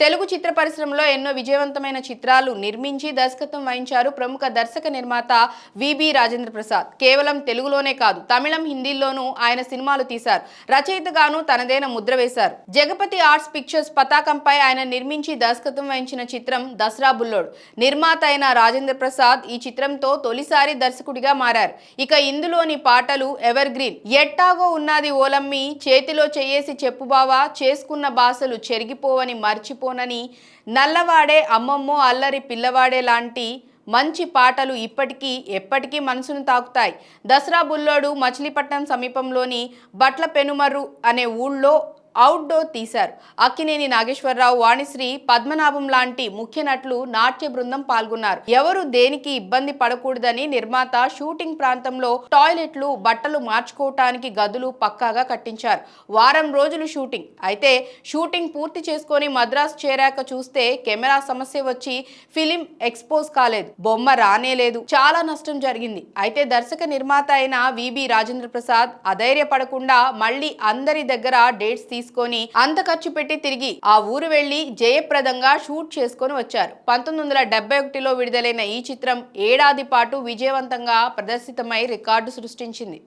తెలుగు చిత్ర పరిశ్రమలో ఎన్నో విజయవంతమైన చిత్రాలు నిర్మించి దర్శకత్వం వహించారు ప్రముఖ దర్శక నిర్మాత విబి రాజేంద్ర ప్రసాద్ కేవలం తెలుగులోనే కాదు తమిళం హిందీలోనూ ఆయన సినిమాలు తీశారు. రచయితగాను తనదైన ముద్ర వేశారు. జగపతి ఆర్ట్స్ పిక్చర్స్ పతాకంపై ఆయన నిర్మించి దర్శకత్వం వహించిన చిత్రం దసరా బుల్లోడు. నిర్మాత అయిన రాజేంద్ర ప్రసాద్ ఈ చిత్రంతో తొలిసారి దర్శకుడిగా మారారు. ఇక ఇందులోని పాటలు ఎవర్ గ్రీన్ ఎట్టాగో ఉన్నది ఓలమ్మి చేతిలో చెయ్యేసి చెప్పు బావా చేసుకున్న బాసలు చెరిగిపోవని మర్చిపోనని నల్లవాడే అమ్మమ్మో అల్లరి పిల్లవాడే లాంటి మంచి పాటలు ఇప్పటికీ ఎప్పటికీ మనసును తాకుతాయి. దసరా బుల్లోడు మచిలీపట్నం సమీపంలోని బట్ల పెనుమర్రు అనే ఊళ్ళో అవుట్డోర్ తీశారు. అక్కినేని నాగేశ్వరరావు వాణిశ్రీ పద్మనాభం లాంటి ముఖ్య నటులు నాట్య బృందం పాల్గొన్నారు. ఎవరు దేనికి ఇబ్బంది పడకూడదని నిర్మాత షూటింగ్ ప్రాంతంలో టాయిలెట్లు బట్టలు మార్చుకోవటానికి గదులు పక్కాగా కట్టించారు. వారం రోజులు షూటింగ్. అయితే షూటింగ్ పూర్తి చేసుకొని మద్రాసు చేరాక చూస్తే కెమెరా సమస్య వచ్చి ఫిలిం ఎక్స్పోజ్ కాలేదు. బొమ్మ రానేలేదు చాలా నష్టం జరిగింది. అయితే దర్శక నిర్మాత అయిన విబి రాజేంద్ర ప్రసాద్ అధైర్యపడకుండా మళ్ళీ అందరి దగ్గర డేట్స్ తీసుకు తీసుకొని అంత ఖర్చు పెట్టి తిరిగి ఆ ఊరు వెళ్ళి జయప్రదంగా షూట్ చేసుకొని వచ్చారు. పంతొమ్మిది వందల డెబ్బై ఒకటిలో విడుదలైన ఈ చిత్రం ఏడాది పాటు విజయవంతంగా ప్రదర్శితమై రికార్డు సృష్టించింది.